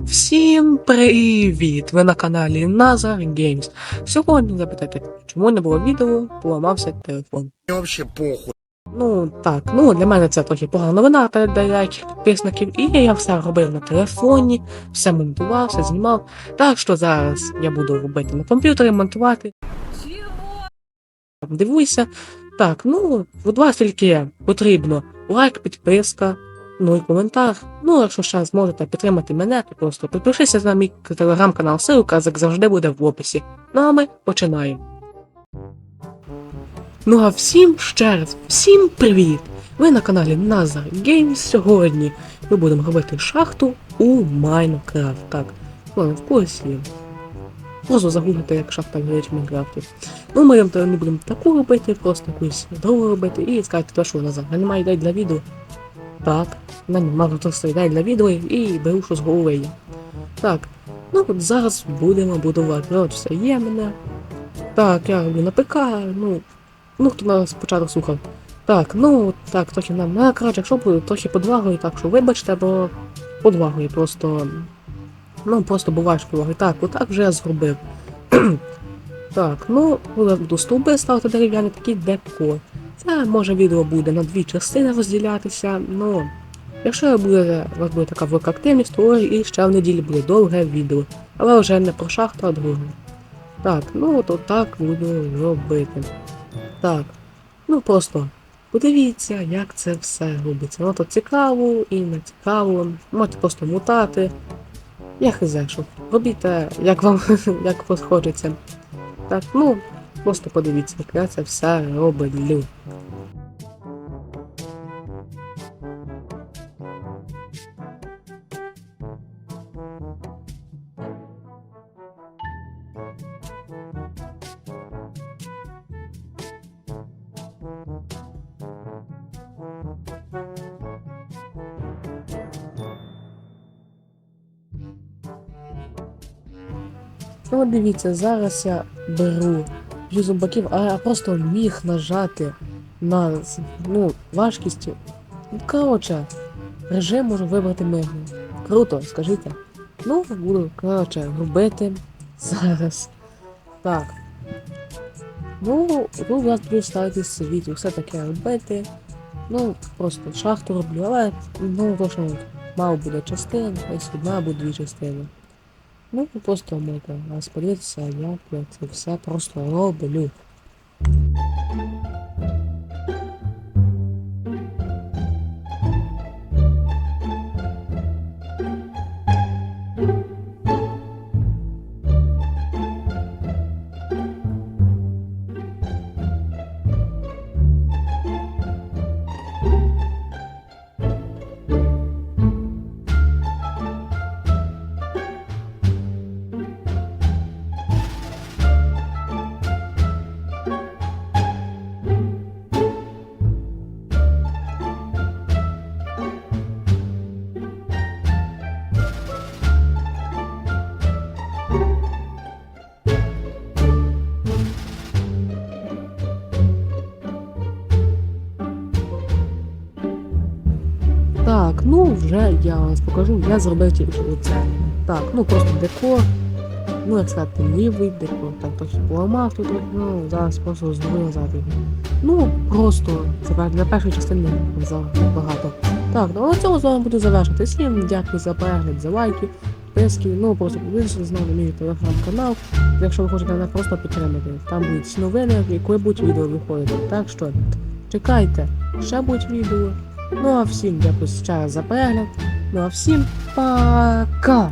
Всім привіт! Ви на каналі Nazar Games. Сьогодні запитайте, чому не було відео, поламався телефон. Вообще похуй. Ну так, ну для мене це трохи погана новина перед деяких підписників, і я все робив на телефоні, все монтував, все знімав. Так що зараз я буду робити на комп'ютері, монтувати. Дивуйся. Так, ну, від вас тільки потрібно лайк, підписка, ну і коментар. Ну, якщо ще зможете підтримати мене, то просто підпишися на мій телеграм-канал, ссылка, як завжди буде в описі. Ну а ми починаємо. Ну а всім ще раз, всім привіт! Ви на каналі Nazar Games. Сьогодні ми будемо робити шахту у Майнкрафт. Так, ладно, в курсі. Просто загуглити, як шахта в Майнкрафті. Ну, ми не будемо таку робити, просто якусь другу робити і то, що Назар, а немає ідей для відео. Так, в мене мало просто ідей для відео і беру, з голови. Так, ну от зараз будемо будувати. От все є мене. Так, я роблю на ПК, ну. Ну, хто нас спочатку слухав. Так, ну так, трохи нам. Ну, коротше, якщо буде трохи подвагою, так що вибачте, бо подвагою просто. Ну, просто буває що подвагою. Так, отак вже я зробив. так, ну, буду стовби ставити дерев'яні, такий декор. Це може відео буде на дві частини розділятися, ну. Якщо буде, у вас буде така велика то і ще в неділі буде довге відео. Але вже не про шахту, а друге. Так, ну от так буду робити. Так, ну просто подивіться, як це все робиться. Воно то цікаво і не цікаво. Можете просто мутати. Я що робіть, як вам як хочеться. Так, ну, просто подивіться, як я це все роблю. Ну, от дивіться, зараз я беру б'ю зомбаків, а я просто міг нажати на ну, важкість. Коротше, режим можу вибрати мирний. Круто, скажіть. Ну, буду, коротше, робити зараз. Так. Ну, ну, я буду ставити світ, все таке робити. Ну, просто шахту роблю, але ну, точно мало буде частин, десь одна або дві частини. Ну, просто можете нас подивитися, як я це все просто роблю. Так, ну вже я вас покажу, я зробив тільки оце. Так, ну просто декор. Ну, як сказати, лівий декор. Так, трохи поламав тут, ну, зараз просто назад. його. Ну, просто це для першої частини багато. Так, ну а цьому з вами буду завершити. Всім дякую за перегляд, за лайки, підписки. Ну, просто підписуйтесь знову мій телеграм-канал. Якщо ви хочете мене просто підтримати. Там будуть новини, і коли будуть відео виходити. Так що чекайте, ще будуть відео. Ну а всім дякую ще раз за перегляд. Ну а всім пока!